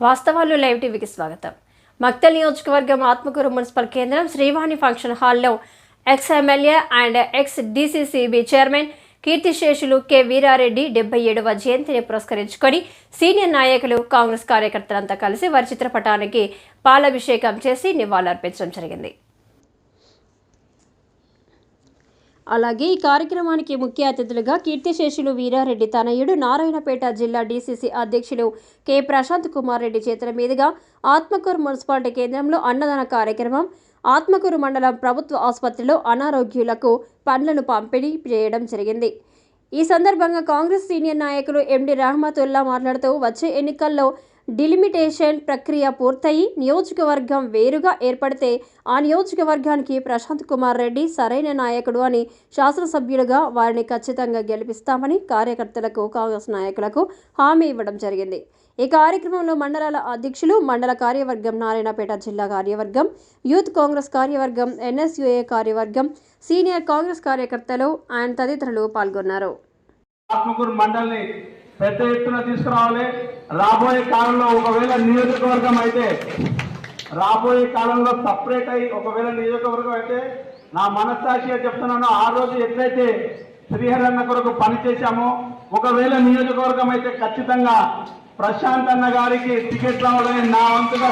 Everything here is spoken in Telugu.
వాస్తవాలు లైవ్ టీవీకి స్వాగతం. మక్తల్ నియోజకవర్గం ఆత్మకూరు మున్సిపల్ కేంద్రం శ్రీవాణి ఫంక్షన్ హాల్లో ex MLA and ex DCCB chairman కీర్తిశేషులు కె వీరారెడ్డి డెబ్బై ఏడవ జయంతిని పురస్కరించుకొని సీనియర్ నాయకులు కాంగ్రెస్ కార్యకర్తలంతా కలిసి వారి చిత్రపటానికి పాలాభిషేకం చేసి నివాళులర్పించడం జరిగింది. అలాగే ఈ కార్యక్రమానికి ముఖ్య అతిథులుగా కీర్తిశేషులు వీరారెడ్డి తనయుడు నారాయణపేట జిల్లా డీసీసీ అధ్యక్షులు కె. ప్రశాంత్ కుమార్ రెడ్డి చేతుల మీదుగా ఆత్మకూరు మున్సిపాలిటీ కేంద్రంలో అన్నదాన కార్యక్రమం ఆత్మకూరు మండలం ప్రభుత్వ ఆసుపత్రిలో అనారోగ్యులకు పండ్లను పంపిణీ చేయడం జరిగింది. ఈ సందర్భంగా కాంగ్రెస్ సీనియర్ నాయకులు ఎండి రహమతుల్లా మాట్లాడుతూ వచ్చే ఎన్నికల్లో డిలిమిటేషన్ ప్రక్రియ పూర్తయి నియోజకవర్గం వేరుగా ఏర్పడితే ఆ నియోజకవర్గానికి ప్రశాంత్ కుమార్ రెడ్డి సరైన నాయకుడు అని శాసనసభ్యులుగా వారిని ఖచ్చితంగా గెలిపిస్తామని కార్యకర్తలకు కాంగ్రెస్ నాయకులకు హామీ ఇవ్వడం జరిగింది. ఈ కార్యక్రమంలో మండలాల అధ్యక్షులు మండల కార్యవర్గం నారాయణపేట జిల్లా కార్యవర్గం యూత్ కాంగ్రెస్ కార్యవర్గం ఎన్ఎస్యుఏ కార్యవర్గం సీనియర్ కాంగ్రెస్ కార్యకర్తలు ఆయన తదితరులు పాల్గొన్నారు. ఆత్మకూరు పెద్ద ఎత్తున తీసుకురావాలి. రాబోయే కాలంలో ఒకవేళ నియోజకవర్గం అయితే రాబోయే కాలంలో సపరేట్ అయి ఒకవేళ నియోజకవర్గం అయితే నా మనస్సాక్షిగా చెప్తున్నాను ఆ రోజు ఎట్లయితే శ్రీహరన్న కొరకు పనిచేశామో ఒకవేళ నియోజకవర్గం అయితే ఖచ్చితంగా ప్రశాంత్ అన్న గారికి టికెట్ రావాలని నా వంతుగా